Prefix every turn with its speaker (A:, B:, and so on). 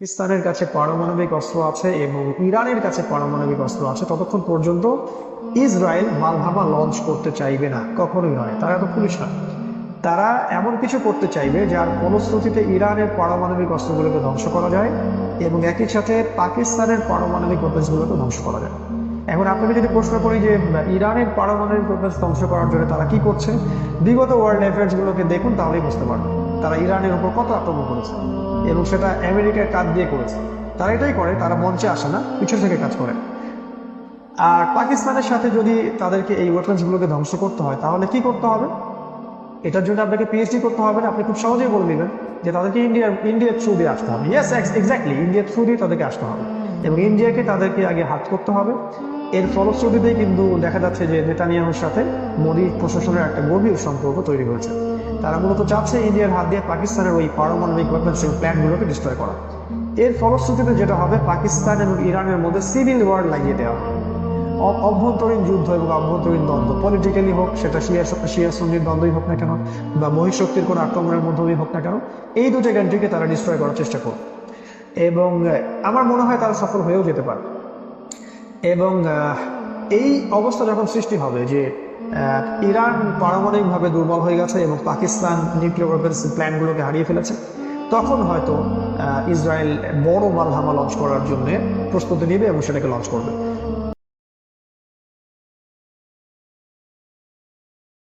A: পাকিস্তানের কাছে পারমাণবিক অস্ত্র আছে এবং ইরানের কাছে পারমাণবিক অস্ত্র আছে, ততক্ষণ পর্যন্ত ইসরায়েল মালহামা লঞ্চ করতে চাইবে না, কখনোই নয়। তারা তো পুলিশ না তারা এমন কিছু করতে চাইবে যার ফলশ্রুতিতে ইরানের পারমাণবিক অস্ত্রগুলোকে ধ্বংস করা যায় এবং একই সাথে পাকিস্তানের পারমাণবিক ওয়েপন্সগুলোকে ধ্বংস করা যায়। এখন আপনাকে যদি প্রশ্ন করি যে, ইরানের পারমাণবিক ওয়েপন্স ধ্বংস করার জন্য তারা কি করছে? বিগত ওয়ার্ল্ড অ্যাফেয়ার্সগুলোকে দেখুন, তাহলেই বুঝতে পারবেন। তারা ইরানের উপর কত আক্রমণ করেছে এবং সেটা আমেরিকার কাজ দিয়ে করেছে। তারা এটাই করে, তারা মঞ্চে আসে না, পিছন থেকে কাজ করে। আর পাকিস্তানের সাথে যদি তাদেরকে এই ওয়েপন্সগুলোকে ধ্বংস করতে হয়, তাহলে কি করতে হবে? এটার জন্য আপনাকে পিএইচডি করতে হবে না, আপনি খুব সহজেই বলে দিবেন যে তাদেরকে ইন্ডিয়ার ইন্ডিয়ার থ্রু দিয়ে আসতে হবে। ইয়েস এক্স্যাক্টলি ইন্ডিয়ার থ্রু দিয়ে তাদেরকে আসতে হবে। এবং ইন্ডিয়াকে তাদেরকে আগে হাত করতে হবে। এর ফলশ্রুতিতেই কিন্তু দেখা যাচ্ছে যে নেতানিয়াহুর সাথে মোদী প্রশাসনের একটা গভীর সম্পর্ক তৈরি হয়েছে। তারা মূলত চাচ্ছে ইন্ডিয়ার হাত দিয়ে পাকিস্তানের ওই পারমাণবিক ওয়েপন্স প্ল্যানগুলোকে ডিস্ট্রয় করা। এর ফলশ্রুতিতে যেটা হবে, পাকিস্তান এবং ইরানের মধ্যে সিভিল ওয়ার লাগিয়ে দেওয়া। অভ্যন্তরীণ যুদ্ধ এবং অভ্যন্তরীণ দ্বন্দ্ব পলিটিক্যালি হোক, সেটা শিয়া শিয়া সন্ধির দ্বন্দ্বই হোক না কেন, বা মহিশক্তির কোনো আক্রমণের মধ্যেই হোক না কেন, এই দুটো কান্ট্রিকে তারা ডিস্ট্রয় করার চেষ্টা করবে। এবং আমার মনে হয় তারা সফল হয়েও যেতে পারে এবং এই অবস্থা যখন সৃষ্টি হবে যে ইরান পারমাণবিকভাবে দুর্বল হয়ে গেছে এবং পাকিস্তান নিউক্লিয়ার ওয়েপন্স প্ল্যানগুলোকে হারিয়ে ফেলেছে। তখন হয়তো ইসরায়েল বড় মালহামা লঞ্চ করার জন্য প্রস্তুতি নেবে এবং সেটাকে লঞ্চ করবে।